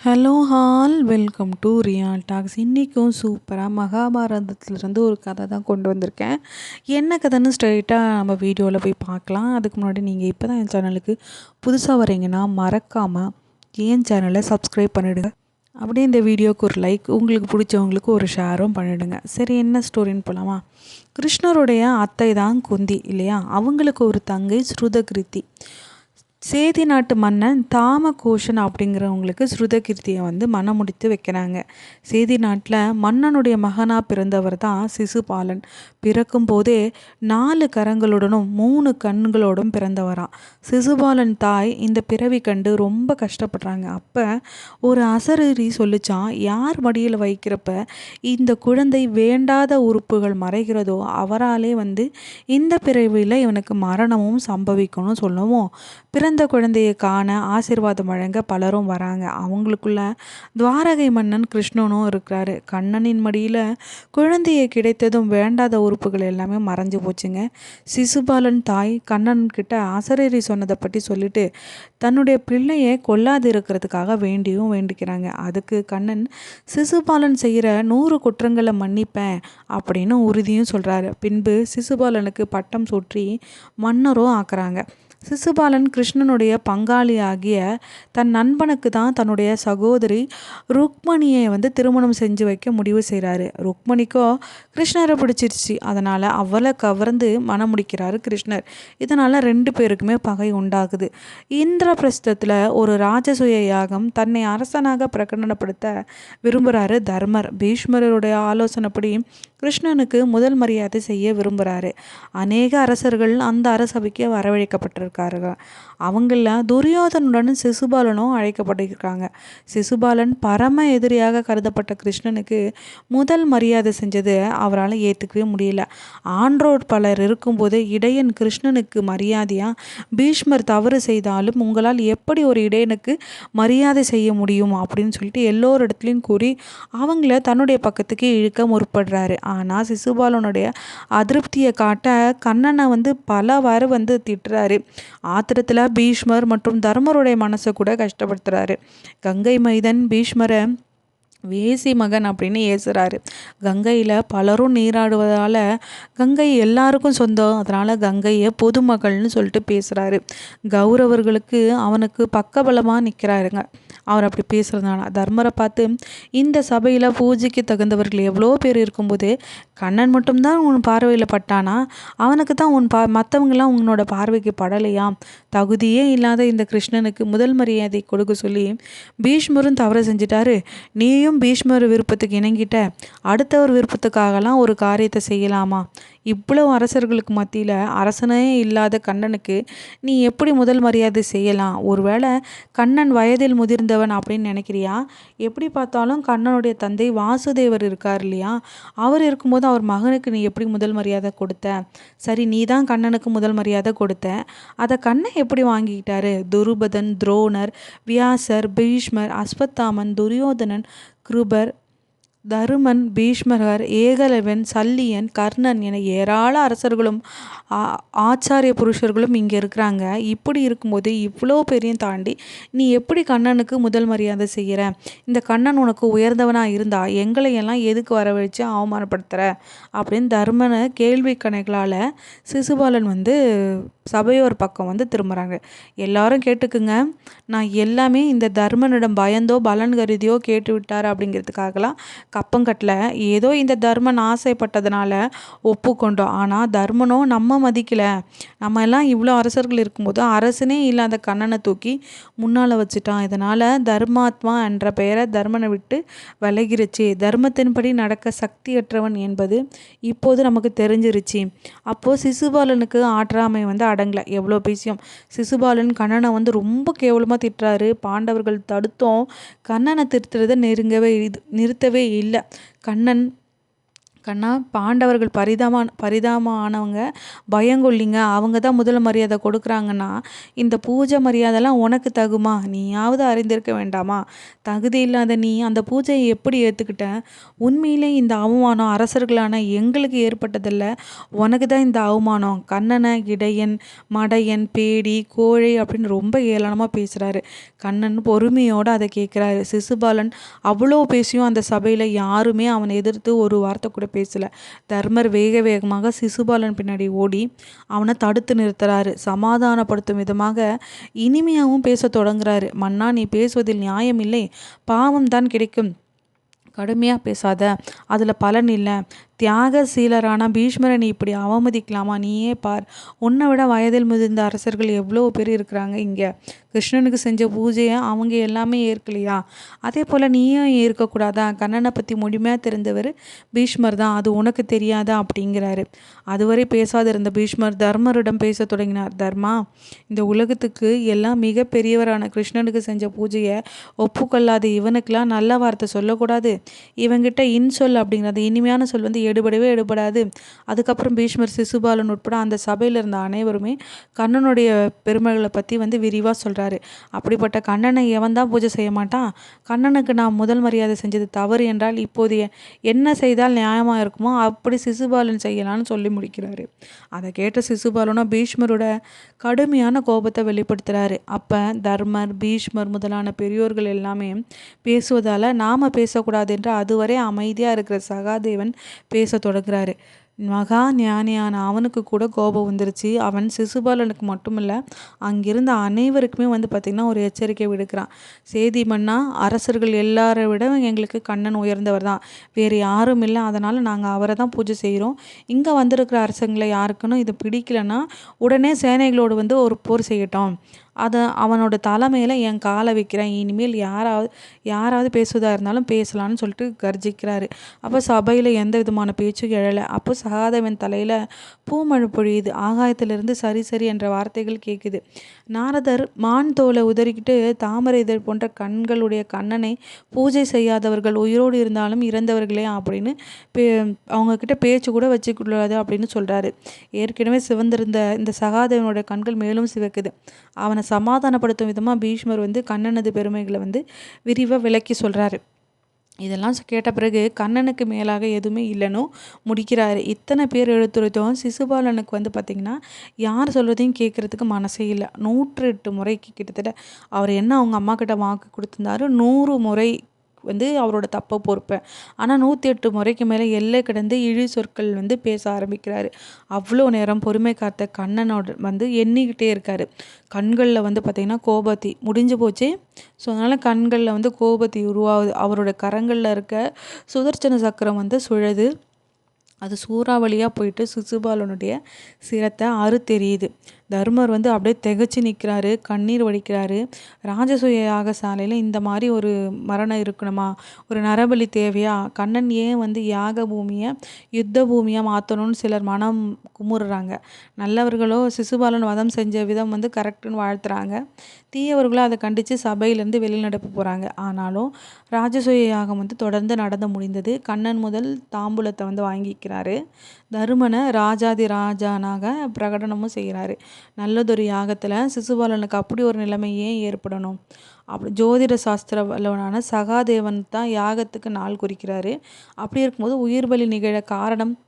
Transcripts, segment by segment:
Hello all welcome to real talks இன்றைக்கும் சூப்பராக மகாபாரதத்துலேருந்து ஒரு கதை தான் கொண்டு வந்திருக்கேன். என்ன கதைன்னு ஸ்ட்ரெயிட்டாக நம்ம வீடியோவில் போய் பார்க்கலாம். அதுக்கு முன்னாடி நீங்கள் இப்போ தான் என் சேனலுக்கு புதுசாக வரீங்கன்னா மறக்காமல் என் சேனலை சப்ஸ்கிரைப் பண்ணிவிடுங்க அப்படியே இந்த வீடியோவுக்கு ஒரு லைக் உங்களுக்கு பிடிச்சவங்களுக்கு ஒரு ஷேரும் பண்ணிவிடுங்க சரி என்ன ஸ்டோரின்னு போகலாமா கிருஷ்ணருடைய அத்தை தான் குந்தி இல்லையா? அவங்களுக்கு ஒரு தங்கை ஸ்ருதகிருத்தி சேதி நாட்டு மன்னன் தாமகோஷன் அப்படிங்கிறவங்களுக்கு ஸ்ருதகீர்த்தியை வந்து மனம் முடித்து வைக்கிறாங்க. சேதி நாட்டில் மன்னனுடைய மகனாக பிறந்தவர் தான் சிசுபாலன். பிறக்கும் போதே நாலு கரங்களுடனும் மூணு கண்களோடும் பிறந்தவராம். சிசுபாலன் தாய் இந்த பிறவி கண்டு ரொம்ப கஷ்டப்படுறாங்க. அப்போ ஒரு அசரீரி சொல்லிச்சான் யார் மடியில் வைக்கிறப்ப இந்த குழந்தை வேண்டாத உறுப்புகள் மறைகிறதோ அவராலே வந்து இந்த பிறவியில் இவனுக்கு மரணமும் சம்பவிக்கணும் சொல்லவும் பிறந்த குழந்தையை காண ஆசிர்வாதம் வழங்க பலரும் வராங்க. அவங்களுக்குள்ள துவாரகை மன்னன் கிருஷ்ணனும் இருக்கிறாரு. கண்ணனின் மடியில் குழந்தையை கிடைத்ததும் வேண்டாத உறுப்புகள் எல்லாமே மறைஞ்சு போச்சுங்க. சிசுபாலன் தாய் கண்ணன் கிட்ட ஆசிரியரி சொன்னதை பற்றி சொல்லிட்டு தன்னுடைய பிள்ளையை கொல்லாது இருக்கிறதுக்காக வேண்டியும் வேண்டிக்கிறாங்க. அதுக்கு கண்ணன் சிசுபாலன் செய்கிற நூறு குற்றங்களை மன்னிப்பேன் அப்படின்னு உறுதியும் சொல்கிறாரு பின்பு சிசுபாலனுக்கு பட்டம் சுற்றி மன்னரும் ஆக்குறாங்க. சிசுபாலன் கிருஷ்ணனுடைய பங்காளியாகிய தன் நண்பனுக்கு தான் தன்னுடைய சகோதரி ருக்மணியை வந்து திருமணம் செஞ்சு வைக்க முடிவு செய்கிறாரு ருக்மணிக்கோ கிருஷ்ணரை பிடிச்சிருச்சு. அதனால் அவளை கவர்ந்து மனம் முடிக்கிறாரு கிருஷ்ணர். இதனால் ரெண்டு பேருக்குமே பகை உண்டாகுது. இந்திரபிரஸ்தத்தில் ஒரு ராஜசுய யாகம் தன்னை அரசனாக பிரகடனப்படுத்த விரும்புகிறாரு தர்மர். பீஷ்மருடைய ஆலோசனைப்படி கிருஷ்ணனுக்கு முதல் மரியாதை செய்ய விரும்புகிறாரு அநேக அரசர்கள் அந்த அரசபைக்கு வரவழைக்கப்பட்டிருக்காருங்க அவங்கள துரியோதனுடன் சிசுபாலனும் அழைக்கப்பட்டிருக்காங்க. சிசுபாலன் பரம எதிரியாக கருதப்பட்ட கிருஷ்ணனுக்கு முதல் மரியாதை செஞ்சது அவரால் ஏற்றுக்கவே முடியல. ஆன்றோர் பலர் இருக்கும்போது இடையன் கிருஷ்ணனுக்கு மரியாதையாக பீஷ்மர் தவறு செய்தாலும் உங்களால் எப்படி ஒரு இடையனுக்கு மரியாதை செய்ய முடியும்? அப்படின்னு சொல்லிட்டு எல்லோரிடத்துலையும் கூறி அவங்கள தன்னுடைய பக்கத்துக்கு இழுக்க முற்படுறாரு. ஆனால் சிசுபாலனுடைய அதிருப்தியை காட்ட கண்ணனை வந்து பலவாறு வந்து திட்டுறாரு. ஆத்திரத்தில் பீஷ்மர் மற்றும் தர்மருடைய மனசை கூட கஷ்டப்படுத்துகிறாரு கங்கை மைதன் பீஷ்மரை வேசி மகன் அப்படின்னு ஏசுகிறாரு கங்கையில் பலரும் நீராடுவதால் கங்கை எல்லாருக்கும் சொந்தம். அதனால் கங்கையை பொதுமகள்னு சொல்லிட்டு பேசுகிறாரு கௌரவர்களுக்கு அவனுக்கு பக்கபலமாக நிற்கிறாருங்க அவர் அப்படி பேசுகிறதுனால தர்மரை பார்த்து இந்த சபையில் பூஜைக்கு தகுந்தவர்கள் எவ்வளோ பேர் இருக்கும்போது கண்ணன் மட்டும்தான் உன் பார்வையில் பட்டானா? அவனுக்கு தான் உன் பா மற்றவங்களாம் உன்னோட பார்வைக்கு படலையா? தகுதியே இல்லாத இந்த கிருஷ்ணனுக்கு முதல் மரியாதை கொடுக்க சொல்லி பீஷ்மரும் தவறு செஞ்சிட்டாரு. நீயும் பீஷ்மர் விருப்பத்துக்கு இணங்கிட்ட. அடுத்தவர் விருப்பத்துக்காகலாம் ஒரு காரியத்தை செய்யலாமா? இவ்வளவு அரசர்களுக்கு மத்தியில் அரசனே இல்லாத கண்ணனுக்கு நீ எப்படி முதல் மரியாதை செய்யலாம்? ஒருவேளை கண்ணன் வயதில் முதிர்ந்தவன் அப்படின்னு நினைக்கிறியா? எப்படி பார்த்தாலும் கண்ணனுடைய தந்தை வாசுதேவர் இருக்கார் இல்லையா? அவர் இருக்கும்போது அவர் மகனுக்கு நீ எப்படி முதல் மரியாதை கொடுத்த? சரி நீ தான் கண்ணனுக்கு முதல் மரியாதை கொடுத்த. அதை கண்ணன் எப்படி வாங்கிக்கிட்டாரு? துருபதன் துரோணர் வியாசர் பீஷ்மர் அஸ்வத்தாமன் துரியோதனன் கிருபர் தருமன் பீஷ்மகர் ஏகலவன் சல்லியன் கர்ணன் என ஏராள அரசர்களும் ஆச்சாரிய புருஷர்களும் இங்கே இருக்கிறாங்க. இப்படி இருக்கும்போது இவ்வளோ பெரியும் தாண்டி நீ எப்படி கண்ணனுக்கு முதல் மரியாதை செய்கிற? இந்த கண்ணன் உனக்கு உயர்ந்தவனாக இருந்தா எங்களையெல்லாம் எதுக்கு வரவழைச்சு அவமானப்படுத்துகிற அப்படின்னு தர்மனை கேள்வி கணைகளால் சிசுபாலன் வந்து சபையோர் பக்கம் வந்து திரும்புகிறாங்க எல்லாரும் கேட்டுக்குங்க. நான் எல்லாமே இந்த தர்மனிடம் பயந்தோ பலன் கருதியோ கேட்டு விட்டார் அப்படிங்கிறதுக்காகலாம் கப்பங்கட்டில் ஏதோ இந்த தர்மன் ஆசைப்பட்டதுனால ஒப்புக்கொண்டோம். ஆனால் தர்மனோ நம்ம மதிக்கலை. நம்ம எல்லாம் இவ்வளோ அரசர்கள் இருக்கும்போது அரசனே இல்லாத கண்ணனை தூக்கி முன்னால் வச்சுட்டான். இதனால் தர்மாத்மா என்ற பெயரை தர்மனை விட்டு விலகிருச்சு. தர்மத்தின்படி நடக்க சக்தியற்றவன் என்பது இப்போது நமக்கு தெரிஞ்சிருச்சு. அப்போது சிசுபாலனுக்கு ஆற்றாமை வந்து அடங்கலை. எவ்வளோ பேசியும் சிசுபாலன் கண்ணனை வந்து ரொம்ப கேவலமாக திட்டுறாரு. பாண்டவர்கள் தடுத்தோம். கண்ணனை திருத்துறதை நெருங்கவே இது நிறுத்தவே இல்லை கண்ணன் கண்ணா பாண்டவர்கள் பரிதாப பரிதாபமானவங்க பயங்கொல்லிங்க. அவங்க தான் முதல் மரியாதை கொடுக்குறாங்கன்னா இந்த பூஜை மரியாதைலாம் உனக்கு தகுமா? நீயாவது அறிந்திருக்க வேண்டாமா? தகுதி இல்லாத நீ அந்த பூஜையை எப்படி ஏற்றுக்கிட்ட உண்மையிலே இந்த அவமானம் அரசர்களான எங்களுக்கு ஏற்பட்டதில்ல. உனக்கு தான் இந்த அவமானம். கண்ணனை இடையன் மடையன் பேடி கோழை அப்படின்னு ரொம்ப ஏளனமாக பேசுகிறாரு கண்ணன் பொறுமையோடு அதை கேட்குறாரு சிசுபாலன் அவ்வளோ பேசியும் அந்த சபையில் யாருமே அவனை எதிர்த்து ஒரு வார்த்தை கூட பேசல. தர்மர் வேக வேகமாக சிசுபாலன் பின்னாடி ஓடி அவனை தடுத்து நிறுத்துறாரு. சமாதானப்படுத்தும் விதமாக இனிமையாகவும் பேச தொடங்குறாரு. மன்னா நீ பேசுவதில் நியாயம் இல்லை பாவம் தான் கிடைக்கும். கடுமையாக பேசாத. அதில் பலன் இல்லை. தியாகசீலரான பீஷ்மரை நீ இப்படி அவமதிக்கலாமா? நீயே பார். உன்னை விட வயதில் முதிர்ந்த அரசர்கள் எவ்வளோ பேர் இருக்கிறாங்க இங்கே. கிருஷ்ணனுக்கு செஞ்ச பூஜையை அவங்க எல்லாமே ஏற்கலையா? அதே போல் நீயும் ஏற்கக்கூடாதா? கண்ணனை பற்றி முழுமையாக தெரிந்தவர் பீஷ்மர் தான். அது உனக்கு தெரியாதா? அப்படிங்கிறாரு. அதுவரை பேசாத இருந்த பீஷ்மர் தர்மரிடம் பேச தொடங்கினார். தர்மா இந்த உலகத்துக்கு எல்லாம் மிக பெரியவரான கிருஷ்ணனுக்கு செஞ்ச பூஜையை ஒப்புக்கொள்ளாத இவனுக்கெல்லாம் நல்ல வார்த்தை சொல்லக்கூடாது. இவங்கிட்ட இன்சொல் அப்படிங்கிறது இனிமையான சொல் வந்து எடுபடவே எடுபடாது. அதுக்கப்புறம் பீஷ்மர் சிசுபாலன் உட்பட அந்த சபையில் இருந்த அனைவருமே கண்ணனுடைய பெருமைகளை பற்றி வந்து விரிவாக சொல்கிறாரு அப்படிப்பட்ட கண்ணனை எவன் தான் பூஜை செய்ய மாட்டான்? கண்ணனுக்கு நான் முதல் மரியாதை செஞ்சது தவறு என்றால் இப்போதைய என்ன செய்தால் நியாயமாக இருக்குமோ அப்படி சிசுபாலன் செய்யலான்னு சொல்லி முடிக்கிறாரு. அதை கேட்ட சிசுபாலனும் பீஷ்மரோட கடுமையான கோபத்தை வெளிப்படுத்துகிறாரு அப்போ தர்மர் பீஷ்மர் முதலான பெரியோர்கள் எல்லாமே பேசுவதால் நாம் பேசக்கூடாது என்று அதுவரை அமைதியாக இருக்கிற சகாதேவன் பேச தொடங்குறாரு. மகா ஞானியான அவனுக்கு கூட கோபம் வந்துருச்சு. அவன் சிசுபாலனுக்கு மட்டும் இல்லை அங்கிருந்த அனைவருக்குமே வந்து பார்த்திங்கன்னா ஒரு எச்சரிக்கை விடுக்கிறான். சேதி மன்னா அரசர்கள் எல்லாரை விட எங்களுக்கு கண்ணன் உயர்ந்தவர் தான். வேறு யாரும் இல்லை. அதனால் நாங்கள் அவரை தான் பூஜை செய்கிறோம் இங்கே வந்திருக்கிற அரசங்களை யாருக்குன்னு இது பிடிக்கலன்னா உடனே சேனைகளோடு வந்து ஒரு போர் செய்யட்டும். அதை அவனோட தலைமையில் என் காலை வைக்கிறேன். இனிமேல் யாராவது யாராவது பேசுவதாக இருந்தாலும் பேசலான்னு சொல்லிட்டு கர்ஜிக்கிறாரு. அப்போ சபையில் எந்த விதமான பேச்சும் எழலை. அப்போ சகாதேவன் தலையில் பூமழை பொழியுது. ஆகாயத்திலிருந்து சரி சரி என்ற வார்த்தைகள் கேட்குது நாரதர் மான் தோலை உதறிக்கிட்டு தாமரை இதழ் போன்ற கண்களுடைய கண்ணனை பூஜை செய்யாதவர்கள் உயிரோடு இருந்தாலும் இறந்தவர்களே அப்படின்னு பே அவங்கக்கிட்ட பேச்சு கூட வச்சுக்கூடாது அப்படின்னு சொல்கிறாரு ஏற்கனவே சிவந்திருந்த இந்த சகாதேவனுடைய கண்கள் மேலும் சிவக்குது. அவனை சமாதானப்படுத்தும் விதமாக பீஷ்மர் வந்து கண்ணனது பெருமைகளை வந்து விரிவாக விளக்கி சொல்கிறாரு இதெல்லாம் கேட்ட பிறகு கண்ணனுக்கு மேலாக எதுவுமே இல்லைன்னு முடிக்கிறாரு. இத்தனை பேர் எடுத்துரைத்தோம். சிசுபாலனுக்கு வந்து பார்த்திங்கன்னா யார் சொல்கிறதையும் கேட்குறதுக்கு மனசே இல்லை. நூற்று எட்டு முறைக்கு கிட்டத்தட்ட அவர் என்ன அவங்க அம்மா கிட்ட வாக்கு கொடுத்துருந்தாரு நூறு முறை வந்து அவரோட தப்பை பொறுப்பேன் ஆனால் நூற்றி எட்டு முறைக்கு மேலே எல்லை கிடந்து இழி சொற்கள் வந்து பேச ஆரம்பிக்கிறாரு. அவ்வளோ நேரம் பொறுமை காத்த கண்ணனோட வந்து எண்ணிக்கிட்டே இருக்காரு. கண்களில் வந்து பார்த்திங்கன்னா கோபத்தி. முடிஞ்சு போச்சு. ஸோ அதனால் கண்களில் வந்து கோபத்தி உருவாகுது. அவரோட கரங்களில் இருக்க சுதர்சன சக்கரம் வந்து சுழது. அது சூறாவளியாக போயிட்டு சிசுபாலனுடைய சிரத்தை அறுத்தெரியுது தர்மர் வந்து அப்படியே திகச்சு நிற்கிறாரு கண்ணீர் வடிக்கிறாரு. ராஜசூய யாகசாலையில் இந்த மாதிரி ஒரு மரணம் இருக்கணுமா? ஒரு நரபலி தேவையா? கண்ணன் ஏன் வந்து யாக பூமியை யுத்த பூமியாக மாற்றணும்னு சிலர் மனம் குமுறுறாங்க. நல்லவர்களோ சிசுபாலன் வதம் செஞ்ச விதம் வந்து கரெக்டுன்னு வாழ்த்துறாங்க. தீயவர்களோ அதை கண்டித்து சபையிலேருந்து வெளிநடப்பு போகிறாங்க ஆனாலும் ராஜசூய யாகம் வந்து தொடர்ந்து நடந்து முடிந்தது. கண்ணன் முதல் தாம்பூலத்தை வந்து வாங்கிக்கிறாரு. தருமனை ராஜாதி ராஜானாக பிரகடனமும் செய்கிறாரு. நல்லதொரு யாகத்தில் சிசுபாலனுக்கு அப்படி ஒரு நிலைமை ஏன் ஏற்படணும்? அப்படி ஜோதிட சாஸ்திர வல்லவனான சகாதேவன் தான் யாகத்துக்கு நாள் குறிக்கிறாரு. அப்படி இருக்கும்போது உயிர் பலி நிகழ காரணம்?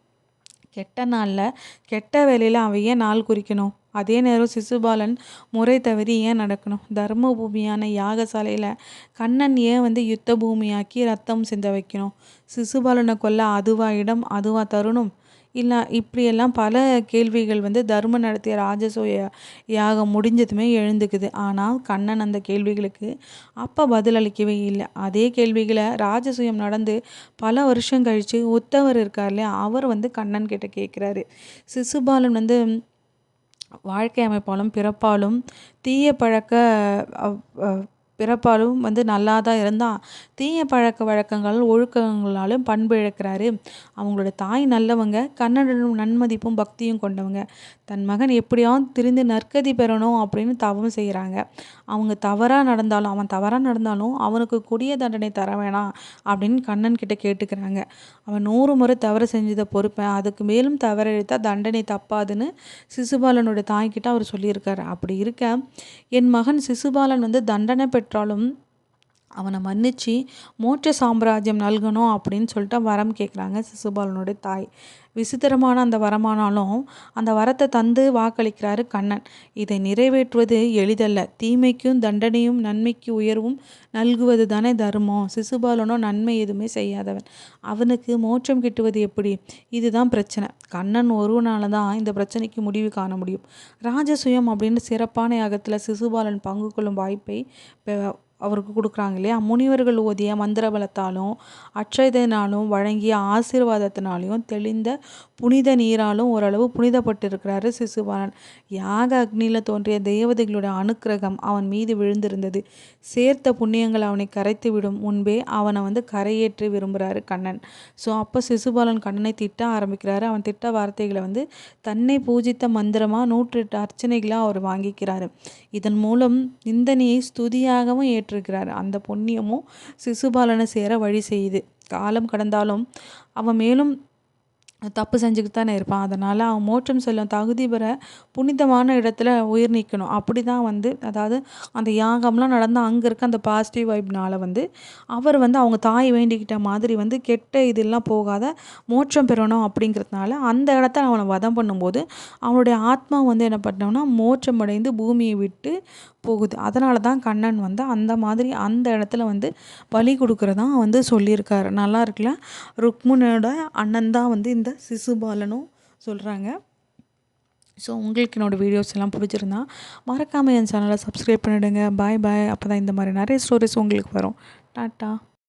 கெட்ட நாளில் கெட்ட வேலையில் அவன் ஏன் நாள் குறிக்கணும்? அதே நேரம் சிசுபாலன் முறை தவறி ஏன் நடக்கணும்? தர்ம பூமியான யாகசாலையில் கண்ணன் ஏன் வந்து யுத்த பூமியாக்கி ரத்தம் சிந்த வைக்கணும்? சிசுபாலனை கொல்ல அதுவா இடம் அதுவா தருணம்? இல்லை இப்படியெல்லாம் பல கேள்விகள் வந்து தர்மம் நடத்திய ராஜசூய யாகம் முடிஞ்சதுமே எழுந்துக்குது. ஆனால் கண்ணன் அந்த கேள்விகளுக்கு அப்போ பதிலளிக்கவே இல்லை. அதே கேள்விகளை ராஜசூயம் நடந்து பல வருஷம் கழித்து உத்தவர் இருக்கார் இல்லையா? அவர் வந்து கண்ணன் கிட்ட கேட்குறாரு. சிசுபாலன் வந்து வாழ்க்கை அமைப்பாலும் பிறப்பாலும் தீய பழக்க பிறப்பாலும் வந்து நல்லா தான் இருந்தான். தீய பழக்க வழக்கங்கள் ஒழுக்கங்களாலும் பண்பு இழக்கிறாரு. அவங்களோட தாய் நல்லவங்க கண்ணனுடன் நன்மதிப்பும் பக்தியும் கொண்டவங்க. தன் மகன் எப்படியாவது திரிந்து நற்கதி பெறணும் அப்படின்னு தவம் செய்கிறாங்க அவங்க தவறாக நடந்தாலும் அவன் தவறாக நடந்தாலும் அவனுக்கு கொடிய தண்டனை தர வேணாம் அப்படின்னு கண்ணன் கிட்ட கேட்டுக்கிறாங்க. அவன் நூறு முறை தவறு செஞ்சதை பொறுப்பேன். அதுக்கு மேலும் தவறழித்தா தண்டனை தப்பாதுன்னு சிசுபாலனுடைய தாய்கிட்ட அவர் சொல்லியிருக்காரு. அப்படி இருக்க என் மகன் சிசுபாலன் வந்து தண்டனை பெற்றாலும் அவனை மன்னிச்சு மோட்ச சாம்ராஜ்யம் நல்கணும் அப்படின்னு சொல்லிட்டு வரம் கேட்குறாங்க சிசுபாலனுடைய தாய். விசித்திரமான அந்த வரமானாலும் அந்த வரத்தை தந்து வாக்களிக்கிறாரு கண்ணன். இதை நிறைவேற்றுவது எளிதல்ல. தீமைக்கும் தண்டனையும் நன்மைக்கு உயர்வும் நல்குவது தானே தர்மம். சிசுபாலனோ நன்மை எதுவுமே செய்யாதவன். அவனுக்கு மோட்சம் கிட்டுவது எப்படி? இதுதான் பிரச்சனை. கண்ணன் ஒருவனால தான் இந்த பிரச்சனைக்கு முடிவு காண முடியும். ராஜசுயம் அப்படின்னு சிறப்பான யாகத்தில் சிசுபாலன் பங்கு கொள்ளும் வாய்ப்பை அவருக்கு கொடுக்குறாங்க இல்லையா? முனிவர்கள் ஓதிய மந்திர பலத்தாலும் அட்சயத்தினாலும் வழங்கிய ஆசீர்வாதத்தினாலையும் தெளிந்த புனித நீராலும் ஓரளவு புனிதப்பட்டிருக்கிறாரு சிசுபாலன். யாக அக்னியில் தோன்றிய தேவதைகளுடைய அனுக்கிரகம் அவன் மீது விழுந்திருந்தது. சேர்த்த புண்ணியங்கள் அவனை கரைத்து விடும் முன்பே அவனை வந்து கரையேற்றி விரும்புகிறாரு கண்ணன். ஸோ அப்போ சிசுபாலன் கண்ணனை திட்ட ஆரம்பிக்கிறாரு. அவன் திட்ட வார்த்தைகளை வந்து தன்னை பூஜித்த மந்திரமாக நூற்றெட்டு அர்ச்சனைகளாக அவர் வாங்கிக்கிறாரு. இதன் மூலம் நிந்தனையை ஸ்துதியாகவும் ஏற்றிருக்கிறார் அந்த புண்ணியமும் சிசுபாலனை சேர வழி செய்யுது காலம் கடந்தாலும் அவன் மேலும் தப்பு செஞ்சுக்கிட்டு தானே இருப்பான். அதனால் அவன் மோட்சம் செல்லும் தகுதி பெற புனிதமான இடத்துல உயிர் நிற்கணும் அப்படி தான் வந்து அதாவது அந்த யாகம்லாம் நடந்து அங்கே இருக்க அந்த பாசிட்டிவ் வைப்னால் வந்து அவர் வந்து அவங்க தாய் வேண்டிக்கிட்ட மாதிரி வந்து கெட்ட இதெல்லாம் போகாத மோட்சம் பெறணும் அப்படிங்கிறதுனால அந்த இடத்த அவனை வதம் பண்ணும்போது அவனுடைய ஆத்மா வந்து என்ன பண்ணோம்னா மோட்சம் அடைந்து பூமியை விட்டு போகுது. அதனால தான் கண்ணன் வந்து அந்த மாதிரி அந்த இடத்துல வந்து பலி கொடுக்குறதா வந்து சொல்லியிருக்காரு. நல்லா இருக்குல்ல? ருக்மனோட அண்ணன் தான் வந்து இந்த சிசுபாலனும் சொல்கிறாங்க ஸோ உங்களுக்கு என்னோடய வீடியோஸ் எல்லாம் பிடிச்சிருந்தா மறக்காமல் என் சேனலை சப்ஸ்கிரைப் பண்ணிவிடுங்க பாய் பாய் அப்போ தான் இந்த மாதிரி நிறைய ஸ்டோரிஸ் உங்களுக்கு வரும். டாட்டா.